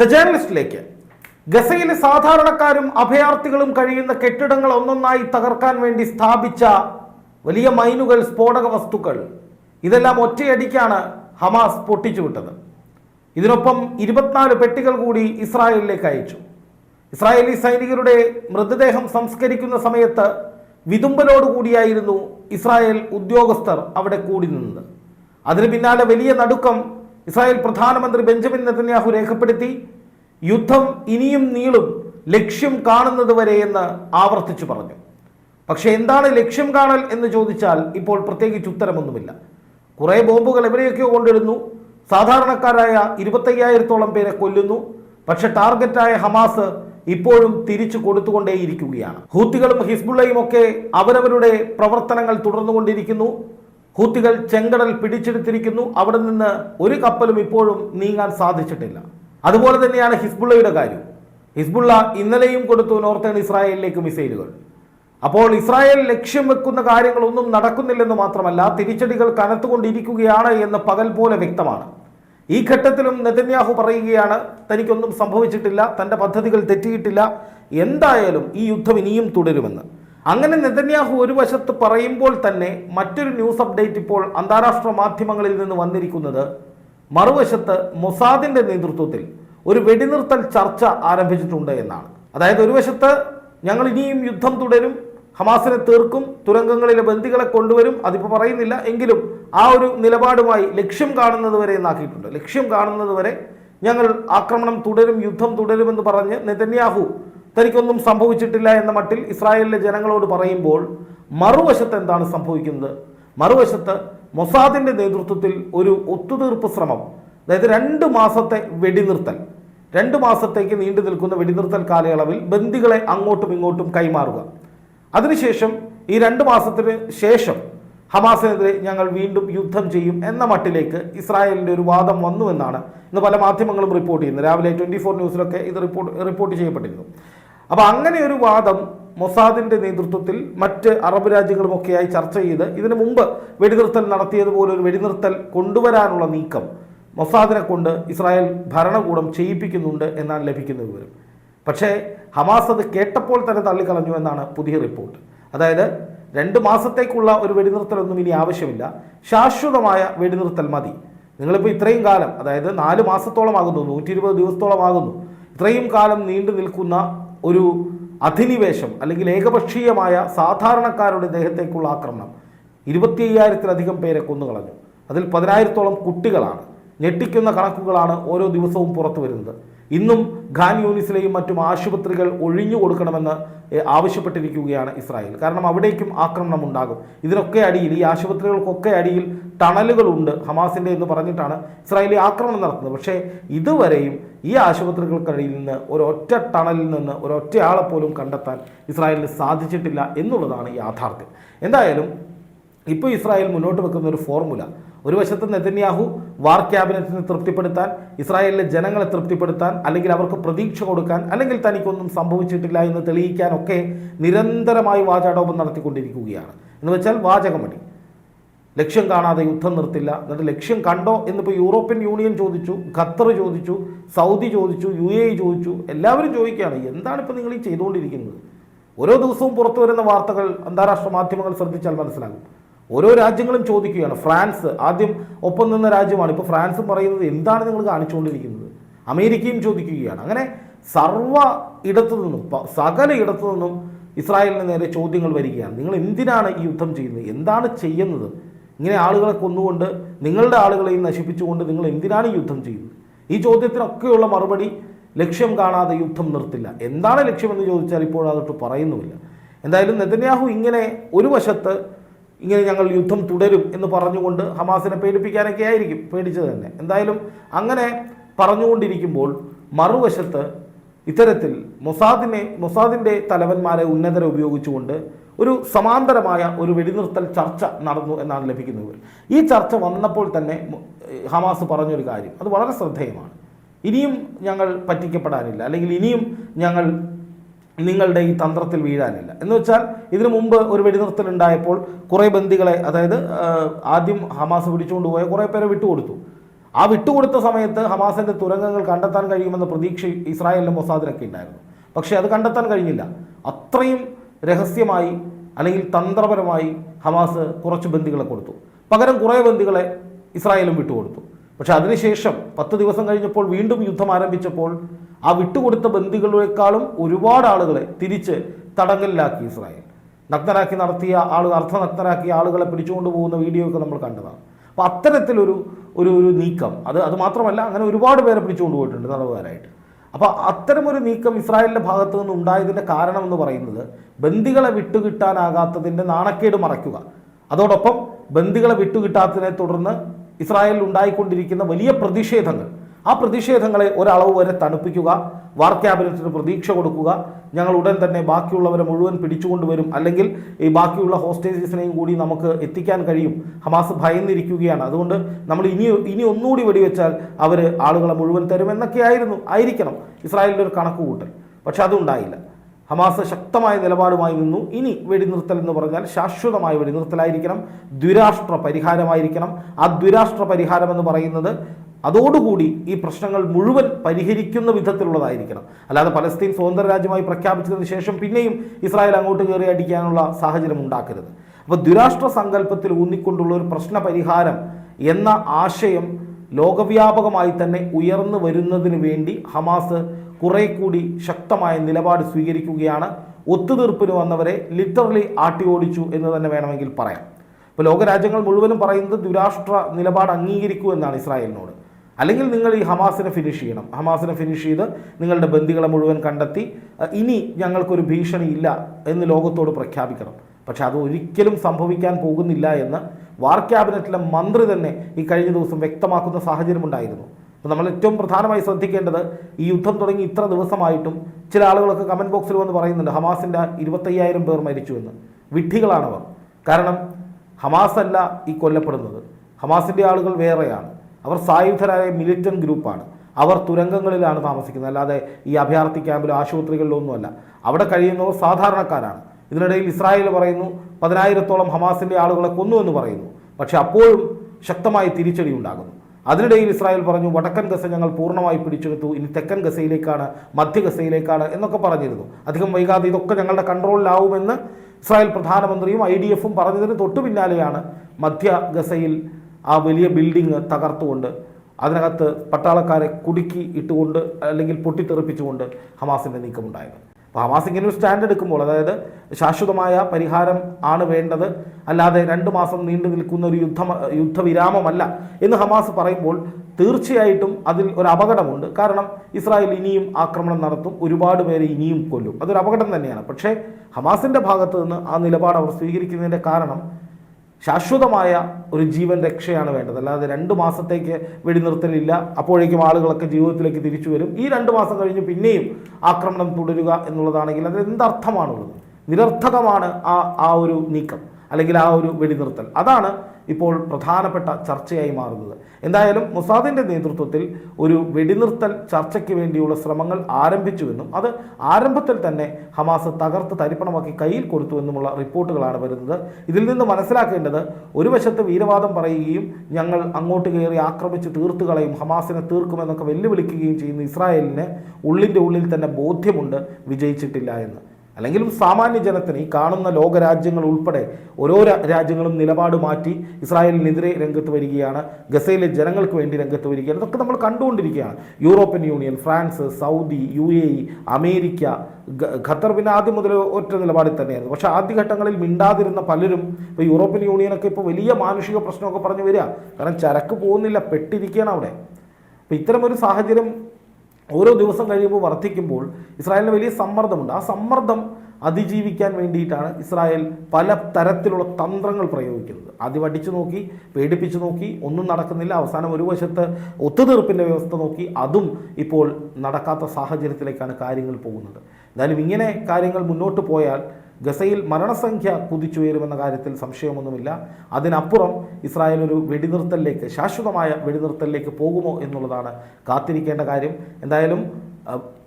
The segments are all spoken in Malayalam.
ദ ജേർണലിസ്റ്റിലേക്ക് ഗസയിലെ സാധാരണക്കാരും അഭയാർത്ഥികളും കഴിയുന്ന കെട്ടിടങ്ങൾ ഒന്നൊന്നായി തകർക്കാൻ വേണ്ടി സ്ഥാപിച്ച വലിയ മൈനുകൾ സ്ഫോടക വസ്തുക്കൾ. ഇതെല്ലാം ഒറ്റയടിക്കാണ് ഹമാസ് പൊട്ടിച്ചുവിട്ടത്. ഇതിനൊപ്പം ഇരുപത്തിനാല് പെട്ടികൾ കൂടി ഇസ്രായേലിലേക്ക് അയച്ചു. ഇസ്രായേലി സൈനികരുടെ മൃതദേഹം സംസ്കരിക്കുന്ന സമയത്ത് വിതുമ്പലോടുകൂടിയായിരുന്നു ഇസ്രായേൽ ഉദ്യോഗസ്ഥർ അവിടെ കൂടി നിന്നത്. അതിന് പിന്നാലെ വലിയ നടുക്കം ഇസ്രായേൽ പ്രധാനമന്ത്രി ബെഞ്ചമിൻ നെതന്യാഹു രേഖപ്പെടുത്തി യുദ്ധം ഇനിയും നീളും ലക്ഷ്യം കാണുന്നത് വരെ എന്ന് ആവർത്തിച്ചു പറഞ്ഞു. പക്ഷേ എന്താണ് ലക്ഷ്യം കാണൽ എന്ന് ചോദിച്ചാൽ ഇപ്പോൾ പ്രത്യേകിച്ച് ഉത്തരമൊന്നുമില്ല. കുറേ ബോംബുകൾ എവിടെയൊക്കെയോ കൊണ്ടിടുന്നു സാധാരണക്കാരായ ഇരുപത്തയ്യായിരത്തോളം പേരെ കൊല്ലുന്നു. പക്ഷെ ടാർഗറ്റായ ഹമാസ് ഇപ്പോഴും തിരിച്ചു കൊടുത്തുകൊണ്ടേയിരിക്കുകയാണ്. ഹൂത്തികളും ഹിസ്ബുള്ളയും ഒക്കെ അവരവരുടെ പ്രവർത്തനങ്ങൾ തുടർന്നുകൊണ്ടിരിക്കുന്നു. ഹൂത്തികൾ ചെങ്കടൽ പിടിച്ചെടുത്തിരിക്കുന്നു. അവിടെ നിന്ന് ഒരു കപ്പലും ഇപ്പോഴും നീങ്ങാൻ സാധിച്ചിട്ടില്ല. അതുപോലെ തന്നെയാണ് ഹിസ്ബുള്ളയുടെ കാര്യം. ഹിസ്ബുള്ള ഇന്നലെയും കൊടുത്തു നോർത്തേൺ ഇസ്രായേലിലേക്ക് മിസൈലുകൾ. അപ്പോൾ ഇസ്രായേൽ ലക്ഷ്യം വെക്കുന്ന കാര്യങ്ങളൊന്നും നടക്കുന്നില്ലെന്ന് മാത്രമല്ല തിരിച്ചടികൾ കനത്തുകൊണ്ടിരിക്കുകയാണ് എന്ന് പകൽ പോലെ വ്യക്തമാണ്. ഈ ഘട്ടത്തിലും നെതന്യാഹു പറയുകയാണ് തനിക്കൊന്നും സംഭവിച്ചിട്ടില്ല തന്റെ പദ്ധതികൾ തെറ്റിയിട്ടില്ല എന്തായാലും ഈ യുദ്ധം ഇനിയും തുടരുമെന്ന്. അങ്ങനെ നെതന്യാഹു ഒരു വശത്ത് പറയുമ്പോൾ തന്നെ മറ്റൊരു ന്യൂസ് അപ്ഡേറ്റ് ഇപ്പോൾ അന്താരാഷ്ട്ര മാധ്യമങ്ങളിൽ നിന്ന് വന്നിരിക്കുന്നത്. മറുവശത്ത് മൊസാദിന്റെ നേതൃത്വത്തിൽ ഒരു വെടിനിർത്തൽ ചർച്ച ആരംഭിച്ചിട്ടുണ്ട് എന്നാണ്. അതായത് ഒരു വശത്ത് ഞങ്ങൾ ഇനിയും യുദ്ധം തുടരും ഹമാസിനെ തീർക്കും തുരങ്കങ്ങളിലെ ബന്ദികളെ കൊണ്ടുവരും അതിപ്പോൾ പറയുന്നില്ല. എങ്കിലും ആ ഒരു നിലപാടുമായി ലക്ഷ്യം കാണുന്നത് വരെ എന്നാക്കിയിട്ടുണ്ട്. ലക്ഷ്യം കാണുന്നത് വരെ ഞങ്ങൾ ആക്രമണം തുടരും യുദ്ധം തുടരുമെന്ന് പറഞ്ഞ് നെതന്യാഹു തനിക്കൊന്നും സംഭവിച്ചിട്ടില്ല എന്ന മട്ടിൽ ഇസ്രായേലിലെ ജനങ്ങളോട് പറയുമ്പോൾ മറുവശത്ത് എന്താണ് സംഭവിക്കുന്നത്? മറുവശത്ത് മൊസാദിന്റെ നേതൃത്വത്തിൽ ഒരു ഒത്തുതീർപ്പ് ശ്രമം. അതായത് രണ്ട് മാസത്തെ വെടിനിർത്തൽ. രണ്ട് മാസത്തേക്ക് നീണ്ടു നിൽക്കുന്ന വെടിനിർത്തൽ കാലയളവിൽ ബന്ദികളെ അങ്ങോട്ടും ഇങ്ങോട്ടും കൈമാറുക. അതിനുശേഷം ഈ രണ്ട് മാസത്തിന് ശേഷം ഹമാസിനെതിരെ ഞങ്ങൾ വീണ്ടും യുദ്ധം ചെയ്യും എന്ന മട്ടിലേക്ക് ഇസ്രായേലിന്റെ ഒരു വാദം വന്നു എന്നാണ് ഇന്ന് പല മാധ്യമങ്ങളും റിപ്പോർട്ട് ചെയ്യുന്നത്. രാവിലെ ട്വന്റി ഫോർ ന്യൂസിലൊക്കെ ഇത് റിപ്പോർട്ട് റിപ്പോർട്ട് ചെയ്യപ്പെട്ടിരുന്നു. അപ്പോൾ അങ്ങനെ ഒരു വാദം മൊസാദിന്റെ നേതൃത്വത്തിൽ മറ്റ് അറബ് രാജ്യങ്ങളുമൊക്കെയായി ചർച്ച ചെയ്ത് ഇതിനു മുമ്പ് വെടിനിർത്തൽ നടത്തിയതുപോലെ ഒരു വെടിനിർത്തൽ കൊണ്ടുവരാനുള്ള നീക്കം മൊസാദിനെ കൊണ്ട് ഇസ്രായേൽ ഭരണകൂടം ചെയ്യിപ്പിക്കുന്നുണ്ട് എന്നാണ് ലഭിക്കുന്ന വിവരം. പക്ഷേ ഹമാസ് അത് കേട്ടപ്പോൾ തന്നെ തള്ളിക്കളഞ്ഞു എന്നാണ് പുതിയ റിപ്പോർട്ട്. അതായത് രണ്ട് മാസത്തേക്കുള്ള ഒരു വെടിനിർത്തലൊന്നും ഇനി ആവശ്യമില്ല. ശാശ്വതമായ വെടിനിർത്തൽ മതി. നിങ്ങളിപ്പോൾ ഇത്രയും കാലം അതായത് നാല് മാസത്തോളമാകുന്നു നൂറ്റി ഇരുപത് ദിവസത്തോളമാകുന്നു. ഇത്രയും കാലം നീണ്ടു നിൽക്കുന്ന ഒരു അധിനിവേശം അല്ലെങ്കിൽ ഏകപക്ഷീയമായ സാധാരണക്കാരുടെ ദേഹത്തേക്കുള്ള ആക്രമണം. ഇരുപത്തി അയ്യായിരത്തിലധികം പേരെ കൊന്നുകളഞ്ഞു. അതിൽ പതിനായിരത്തോളം കുട്ടികളാണ്. ഞെട്ടിക്കുന്ന കണക്കുകളാണ് ഓരോ ദിവസവും പുറത്തു വരുന്നത്. ഇന്നും ഖാൻ യൂണിസിലെയും മറ്റും ആശുപത്രികൾ ഒഴിഞ്ഞു കൊടുക്കണമെന്ന് ആവശ്യപ്പെട്ടിരിക്കുകയാണ് ഇസ്രായേൽ. കാരണം അവിടേക്കും ആക്രമണം ഉണ്ടാകും. ഇതിനൊക്കെ അടിയിൽ ഈ ആശുപത്രികൾക്കൊക്കെ അടിയിൽ ടണലുകളുണ്ട് ഹമാസിന്റെ എന്ന് പറഞ്ഞിട്ടാണ് ഇസ്രായേലി ആക്രമണം നടത്തുന്നത്. പക്ഷേ ഇതുവരെയും ഈ ആശുപത്രികൾക്കിടയിൽ നിന്ന് ഒരൊറ്റ ടണലിൽ നിന്ന് ഒരൊറ്റയാളെ പോലും കണ്ടെത്താൻ ഇസ്രായേലിന് സാധിച്ചിട്ടില്ല എന്നുള്ളതാണ് യാഥാർത്ഥ്യം. എന്തായാലും ഇപ്പോൾ ഇസ്രായേൽ മുന്നോട്ട് വെക്കുന്ന ഒരു ഫോർമുല ഒരു വശത്ത് നെതന്യാഹു വാർ ക്യാബിനറ്റിനെ തൃപ്തിപ്പെടുത്താൻ ഇസ്രായേലിലെ ജനങ്ങളെ തൃപ്തിപ്പെടുത്താൻ അല്ലെങ്കിൽ അവർക്ക് പ്രതീക്ഷ കൊടുക്കാൻ അല്ലെങ്കിൽ തനിക്കൊന്നും സംഭവിച്ചിട്ടില്ല എന്ന് തെളിയിക്കാനൊക്കെ നിരന്തരമായി വാചാടോപം നടത്തിക്കൊണ്ടിരിക്കുകയാണ്. എന്ന് വെച്ചാൽ വാചകമടി. ലക്ഷ്യം കാണാതെ യുദ്ധം നിർത്തില്ല. എന്നിട്ട് ലക്ഷ്യം കണ്ടോ? എന്നിപ്പോൾ യൂറോപ്യൻ യൂണിയൻ ചോദിച്ചു ഖത്തർ ചോദിച്ചു സൗദി ചോദിച്ചു യു എ ചോദിച്ചു എല്ലാവരും ചോദിക്കുകയാണ് എന്താണ് ഇപ്പോൾ നിങ്ങൾ ഈ ചെയ്തുകൊണ്ടിരിക്കുന്നത്? ഓരോ ദിവസവും പുറത്തു വരുന്ന വാർത്തകൾ അന്താരാഷ്ട്ര മാധ്യമങ്ങൾ ശ്രദ്ധിച്ചാൽ മനസ്സിലാകും. ഓരോ രാജ്യങ്ങളും ചോദിക്കുകയാണ് ഫ്രാൻസ് ആദ്യം ഒപ്പം നിന്ന രാജ്യമാണ്. ഇപ്പോൾ ഫ്രാൻസും പറയുന്നത് എന്താണ് നിങ്ങൾ കാണിച്ചുകൊണ്ടിരിക്കുന്നത്? അമേരിക്കയും ചോദിക്കുകയാണ്. അങ്ങനെ സർവ ഇടത്തു നിന്നും സകല ഇടത്തു നിന്നും ഇസ്രായേലിന് നേരെ ചോദ്യങ്ങൾ വരികയാണ്. നിങ്ങൾ എന്തിനാണ് ഈ യുദ്ധം ചെയ്യുന്നത്? എന്താണ് ചെയ്യുന്നത്? ഇങ്ങനെ ആളുകളെ കൊന്നുകൊണ്ട് നിങ്ങളുടെ ആളുകളെയും നശിപ്പിച്ചുകൊണ്ട് നിങ്ങൾ എന്തിനാണ് യുദ്ധം ചെയ്യുന്നത്? ഈ ചോദ്യത്തിനൊക്കെയുള്ള മറുപടി ലക്ഷ്യം കാണാതെ യുദ്ധം നിർത്തില്ല. എന്താണ് ലക്ഷ്യമെന്ന് ചോദിച്ചാൽ ഇപ്പോൾ അതൊട്ട് പറയുന്നുമില്ല. എന്തായാലും നെതന്യാഹു ഇങ്ങനെ ഒരു വശത്ത് ഇങ്ങനെ ഞങ്ങൾ യുദ്ധം തുടരും എന്ന് പറഞ്ഞുകൊണ്ട് ഹമാസിനെ പേടിപ്പിക്കാനൊക്കെ ആയിരിക്കും പേടിച്ചത് തന്നെ. എന്തായാലും അങ്ങനെ പറഞ്ഞുകൊണ്ടിരിക്കുമ്പോൾ മറുവശത്ത് ഇത്തരത്തിൽ മൊസാദിനെ മൊസാദിന്റെ തലവന്മാരെ ഉന്നതരെ ഉപയോഗിച്ചുകൊണ്ട് ഒരു സമാന്തരമായ ഒരു വെടിനിർത്തൽ ചർച്ച നടന്നു എന്നാണ് ലഭിക്കുന്ന വിവരം ഈ ചർച്ച വന്നപ്പോൾ തന്നെ ഹമാസ് പറഞ്ഞൊരു കാര്യം. അത് വളരെ ശ്രദ്ധേയമാണ്. ഇനിയും ഞങ്ങൾ പറ്റിക്കപ്പെടാനില്ല. അല്ലെങ്കിൽ ഇനിയും ഞങ്ങൾ നിങ്ങളുടെ ഈ തന്ത്രത്തിൽ വീഴാനില്ല. എന്ന് വെച്ചാൽ ഇതിനു മുമ്പ് ഒരു വെടിനിർത്തൽ ഉണ്ടായപ്പോൾ കുറേ ബന്ദികളെ അതായത് ആദ്യം ഹമാസ് പിടിച്ചുകൊണ്ട് പോയ കുറേ പേരെ വിട്ടുകൊടുത്തു. ആ വിട്ടുകൊടുത്ത സമയത്ത് ഹമാസിന്റെ തുരങ്കങ്ങൾ കണ്ടെത്താൻ കഴിയുമെന്ന പ്രതീക്ഷ ഇസ്രായേലിനും മൊസാദിനൊക്കെ ഉണ്ടായിരുന്നു. പക്ഷേ അത് കണ്ടെത്താൻ കഴിഞ്ഞില്ല. അത്രയും രഹസ്യമായി അല്ലെങ്കിൽ തന്ത്രപരമായി ഹമാസ് കുറച്ച് ബന്ദികളെ കൊടുത്തു. പകരം കുറേ ബന്ദികളെ ഇസ്രായേലും വിട്ടുകൊടുത്തു. പക്ഷെ അതിനുശേഷം പത്ത് ദിവസം കഴിഞ്ഞപ്പോൾ വീണ്ടും യുദ്ധം ആരംഭിച്ചപ്പോൾ ആ വിട്ടുകൊടുത്ത ബന്ദികളെക്കാളും ഒരുപാട് ആളുകളെ തിരിച്ച് തടങ്കലിലാക്കി ഇസ്രായേൽ. നഗ്നരാക്കി നടത്തിയ ആളുകൾ അർദ്ധനഗ്നരാക്കിയ ആളുകളെ പിടിച്ചുകൊണ്ട് പോകുന്ന വീഡിയോ ഒക്കെ നമ്മൾ കണ്ടതാണ്. അപ്പോൾ അത്തരത്തിലൊരു ഒരു ഒരു നീക്കം. അത് അത് മാത്രമല്ല അങ്ങനെ ഒരുപാട് പേരെ പിടിച്ചുകൊണ്ട് പോയിട്ടുണ്ട് തടവുകാരായിട്ട് അപ്പോൾ അത്തരമൊരു നീക്കം ഇസ്രായേലിന്റെ ഭാഗത്തു നിന്ന് ഉണ്ടായതിന്റെ കാരണം എന്ന് പറയുന്നത് ബന്ദികളെ വിട്ടുകിട്ടാനാകാത്തതിന്റെ നാണക്കേട് മറയ്ക്കുക. അതോടൊപ്പം ബന്ദികളെ വിട്ടുകിട്ടാത്തതിനെ തുടർന്ന് ഇസ്രായേലിൽ ഉണ്ടായിക്കൊണ്ടിരിക്കുന്ന വലിയ പ്രതിഷേധങ്ങൾ. ആ പ്രതിഷേധങ്ങളെ ഒരളവ് വരെ തണുപ്പിക്കുക വാർ ക്യാബിനറ്റിന് പ്രതീക്ഷ കൊടുക്കുക ഞങ്ങൾ ഉടൻ തന്നെ ബാക്കിയുള്ളവരെ മുഴുവൻ പിടിച്ചുകൊണ്ടുവരും അല്ലെങ്കിൽ ഈ ബാക്കിയുള്ള ഹോസ്റ്റേജസിനെയും കൂടി നമുക്ക് എത്തിക്കാൻ കഴിയും. ഹമാസ് ഭയന്നിരിക്കുകയാണ്. അതുകൊണ്ട് നമ്മൾ ഇനി ഇനി ഒന്നുകൂടി വെടിവെച്ചാൽ അവർ ആളുകളെ മുഴുവൻ തരും എന്നൊക്കെയായിരുന്നു ആയിരിക്കണം ഇസ്രായേലിന്റെ ഒരു കണക്കുകൂട്ടൽ. പക്ഷെ അതുണ്ടായില്ല. ഹമാസ് ശക്തമായ നിലപാടുമായി നിന്നു. ഇനി വെടിനിർത്തൽ എന്ന് പറഞ്ഞാൽ ശാശ്വതമായ വെടിനിർത്തലായിരിക്കണം. ദ്വിരാഷ്ട്ര പരിഹാരമായിരിക്കണം. ആ ദ്വിരാഷ്ട്ര പരിഹാരം എന്ന് പറയുന്നത് അതോടുകൂടി ഈ പ്രശ്നങ്ങൾ മുഴുവൻ പരിഹരിക്കുന്ന വിധത്തിലുള്ളതായിരിക്കണം. അല്ലാതെ പലസ്തീൻ സ്വതന്ത്ര രാജ്യമായി പ്രഖ്യാപിച്ചതിന് ശേഷം പിന്നെയും ഇസ്രായേൽ അങ്ങോട്ട് കയറി അടിക്കാനുള്ള സാഹചര്യം ഉണ്ടാക്കരുത്. അപ്പോൾ ദുരാഷ്ട്ര സങ്കല്പത്തിൽ ഊന്നിക്കൊണ്ടുള്ള ഒരു പ്രശ്ന പരിഹാരം എന്ന ആശയം ലോകവ്യാപകമായി തന്നെ ഉയർന്നു വരുന്നതിന് വേണ്ടി ഹമാസ് കുറെ കൂടി ശക്തമായ നിലപാട് സ്വീകരിക്കുകയാണ്. ഒത്തുതീർപ്പിന് വന്നവരെ ലിറ്ററലി ആട്ടി ഓടിച്ചു എന്ന് തന്നെ വേണമെങ്കിൽ പറയാം. ഇപ്പോൾ ലോകരാജ്യങ്ങൾ മുഴുവനും പറയുന്നത് ദുരാഷ്ട്ര നിലപാട് അംഗീകരിക്കൂ എന്നാണ് ഇസ്രായേലിനോട്. അല്ലെങ്കിൽ നിങ്ങൾ ഈ ഹമാസിനെ ഫിനിഷ് ചെയ്യണം. ഹമാസിനെ ഫിനിഷ് ചെയ്ത് നിങ്ങളുടെ ബന്ദികളെ മുഴുവൻ കണ്ടെത്തി ഇനി ഞങ്ങൾക്കൊരു ഭീഷണി ഇല്ല എന്ന് ലോകത്തോട് പ്രഖ്യാപിക്കണം. പക്ഷെ അത് ഒരിക്കലും സംഭവിക്കാൻ പോകുന്നില്ല എന്ന് വാർ ക്യാബിനറ്റിലെ മന്ത്രി തന്നെ ഈ കഴിഞ്ഞ ദിവസം വ്യക്തമാക്കുന്ന സാഹചര്യമുണ്ടായിരുന്നു. അപ്പോൾ നമ്മൾ ഏറ്റവും പ്രധാനമായി ശ്രദ്ധിക്കേണ്ടത് ഈ യുദ്ധം തുടങ്ങി ഇത്ര ദിവസമായിട്ടും ചില ആളുകളൊക്കെ കമന്റ് ബോക്സിൽ വന്ന് പറയുന്നുണ്ട് ഹമാസിന്റെ ഇരുപത്തയ്യായിരം പേർ മരിച്ചു എന്ന് വിഡ്ഢികളാണവർ. കാരണം ഹമാസല്ല ഈ കൊല്ലപ്പെടുന്നത്. ഹമാസിന്റെ ആളുകൾ വേറെയാണ്. അവർ സായുധരായ മിലിറ്റന്റ് ഗ്രൂപ്പാണ് അവർ തുരങ്കങ്ങളിലാണ് താമസിക്കുന്നത്. അല്ലാതെ ഈ അഭയാർത്ഥി ക്യാമ്പിലോ ആശുപത്രികളിലോ ഒന്നുമല്ല. അവിടെ കഴിയുന്നവർ സാധാരണക്കാരാണ്. ഇതിനിടയിൽ ഇസ്രായേൽ പറയുന്നു പതിനായിരത്തോളം ഹമാസിന്റെ ആളുകളെ കൊന്നു എന്ന് പറയുന്നു. പക്ഷെ അപ്പോഴും ശക്തമായ തിരിച്ചടി ഉണ്ടാകുന്നു. അതിനിടയിൽ ഇസ്രായേൽ പറഞ്ഞു വടക്കൻ ഗസ ഞങ്ങൾ പൂർണമായി പിടിച്ചെടുത്തു. ഇനി തെക്കൻ ഗസയിലേക്കാണ് മധ്യ ഗസയിലേക്കാണ് എന്നൊക്കെ പറഞ്ഞിരുന്നു. അധികം വൈകാതെ ഇതൊക്കെ ഞങ്ങളുടെ കൺട്രോളിലാവുമെന്ന് ഇസ്രായേൽ പ്രധാനമന്ത്രിയും ഐ ഡി എഫും പറഞ്ഞതിന് തൊട്ടു പിന്നാലെയാണ് മധ്യ ഗസയിൽ ആ വലിയ ബിൽഡിംഗ് തകർത്തുകൊണ്ട് അതിനകത്ത് പട്ടാളക്കാരെ കുടുക്കി ഇട്ടുകൊണ്ട് അല്ലെങ്കിൽ പൊട്ടിത്തെറിപ്പിച്ചുകൊണ്ട് ഹമാസിന്റെ നീക്കമുണ്ടായത്. അപ്പോൾ ഹമാസ് ഇങ്ങനെ ഒരു സ്റ്റാൻഡ് എടുക്കുമ്പോൾ അതായത് ശാശ്വതമായ പരിഹാരം ആണ് വേണ്ടത്. അല്ലാതെ രണ്ട് മാസം നീണ്ടു നിൽക്കുന്ന ഒരു യുദ്ധ യുദ്ധവിരാമമല്ല എന്ന് ഹമാസ് പറയുമ്പോൾ തീർച്ചയായിട്ടും അതിൽ ഒരു അപകടമുണ്ട്. കാരണം ഇസ്രായേൽ ഇനിയും ആക്രമണം നടത്തും. ഒരുപാട് പേരെ ഇനിയും കൊല്ലും. അതൊരു അപകടം തന്നെയാണ്. പക്ഷേ ഹമാസിന്റെ ഭാഗത്ത് നിന്ന് ആ നിലപാട് അവർ സ്വീകരിക്കുന്നതിന്റെ കാരണം ശാശ്വതമായ ഒരു ജീവൻ രക്ഷയാണ് വേണ്ടത്. അല്ലാതെ രണ്ട് മാസത്തേക്ക് വെടിനിർത്തലില്ല. അപ്പോഴേക്കും ആളുകളൊക്കെ ജീവിതത്തിലേക്ക് തിരിച്ചു വരും. ഈ രണ്ട് മാസം കഴിഞ്ഞ് പിന്നെയും ആക്രമണം തുടരുക എന്നുള്ളതാണെങ്കിൽ അതിന് എന്തർത്ഥമാണുള്ളത് നിരർത്ഥകമാണ് ആ ആ ഒരു നീക്കം. അല്ലെങ്കിൽ ആ ഒരു വെടിനിർത്തൽ. അതാണ് ഇപ്പോൾ പ്രധാനപ്പെട്ട ചർച്ചയായി മാറുന്നത്. എന്തായാലും മൊസാദിന്റെ നേതൃത്വത്തിൽ ഒരു വെടിനിർത്തൽ ചർച്ചയ്ക്ക് വേണ്ടിയുള്ള ശ്രമങ്ങൾ ആരംഭിച്ചുവെന്നും അത് ആരംഭത്തിൽ തന്നെ ഹമാസ് തകർത്ത് തരിപ്പണമാക്കി കയ്യിൽ കൊടുത്തുവെന്നുമുള്ള റിപ്പോർട്ടുകളാണ് വരുന്നത്. ഇതിൽ നിന്ന് മനസ്സിലാക്കേണ്ടത് ഒരു വശത്ത് വീരവാദം പറയുകയും ഞങ്ങൾ അങ്ങോട്ട് കയറി ആക്രമിച്ച് തീർത്തു കളയും ഹമാസിനെ തീർക്കുമെന്നൊക്കെ വെല്ലുവിളിക്കുകയും ചെയ്യുന്ന ഇസ്രായേലിന് ഉള്ളിന്റെ ഉള്ളിൽ തന്നെ ബോധ്യമുണ്ട് വിജയിച്ചിട്ടില്ല എന്ന്. അല്ലെങ്കിലും സാമാന്യ ജനത്തിന് ഈ കാണുന്ന ലോകരാജ്യങ്ങൾ ഉൾപ്പെടെ ഓരോ രാജ്യങ്ങളും നിലപാട് മാറ്റി ഇസ്രായേലിനെതിരെ രംഗത്ത് വരികയാണ് ഗസയിലെ ജനങ്ങൾക്ക് വേണ്ടി രംഗത്ത് വരികയാണ്. ഇതൊക്കെ നമ്മൾ കണ്ടുകൊണ്ടിരിക്കുകയാണ്. European Union France Saudi U A E America Qatar പിന്നെ ആദ്യം മുതൽ ഒറ്റ നിലപാടിൽ തന്നെയായിരുന്നു. പക്ഷേ ആദ്യഘട്ടങ്ങളിൽ മിണ്ടാതിരുന്ന പലരും ഇപ്പോൾ യൂറോപ്യൻ യൂണിയനൊക്കെ ഇപ്പോൾ വലിയ മാനുഷിക പ്രശ്നമൊക്കെ പറഞ്ഞു വരിക. കാരണം ചരക്ക് പോകുന്നില്ല പെട്ടിരിക്കുകയാണ് അവിടെ. അപ്പോൾ ഇത്തരമൊരു സാഹചര്യം ഓരോ ദിവസം കഴിയുമ്പോൾ വർദ്ധിക്കുമ്പോൾ ഇസ്രായേലിന് വലിയ സമ്മർദ്ദമുണ്ട്. ആ സമ്മർദ്ദം അതിജീവിക്കാൻ വേണ്ടിയിട്ടാണ് ഇസ്രായേൽ പല തരത്തിലുള്ള തന്ത്രങ്ങൾ പ്രയോഗിക്കുന്നത്. ആദ്യം അടിച്ചു നോക്കി പേടിപ്പിച്ചു നോക്കി ഒന്നും നടക്കുന്നില്ല. അവസാനം ഒരു വശത്ത് ഒത്തുതീർപ്പിന്റെ വ്യവസ്ഥ നോക്കി അതും ഇപ്പോൾ നടക്കാത്ത സാഹചര്യത്തിലേക്കാണ് കാര്യങ്ങൾ പോകുന്നത്. എന്തായാലും ഇങ്ങനെ കാര്യങ്ങൾ മുന്നോട്ട് പോയാൽ ഗസയിൽ മരണസംഖ്യ കുതിച്ചുയരുമെന്ന കാര്യത്തിൽ സംശയമൊന്നുമില്ല. അതിനപ്പുറം ഇസ്രായേൽ ഒരു വെടിനിർത്തലിലേക്ക് ശാശ്വതമായ വെടിനിർത്തലിലേക്ക് പോകുമോ എന്നുള്ളതാണ് കാത്തിരിക്കേണ്ട കാര്യം. എന്തായാലും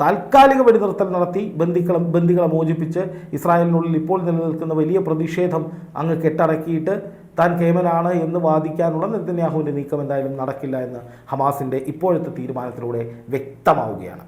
താൽക്കാലിക വെടിനിർത്തൽ നടത്തി ബന്ധുക്കളെ ബന്ദികളെ മോചിപ്പിച്ച് ഇസ്രായേലിനുള്ളിൽ ഇപ്പോൾ നിലനിൽക്കുന്ന വലിയ പ്രതിഷേധം അങ്ങ് കെട്ടടക്കിയിട്ട് താൻ കേമനാണ് എന്ന് വാദിക്കാനുള്ള നെതന്യാഹുവിന്റെ നീക്കം എന്തായാലും നടക്കില്ല എന്ന് ഹമാസിന്റെ ഇപ്പോഴത്തെ തീരുമാനത്തിലൂടെ വ്യക്തമാവുകയാണ്.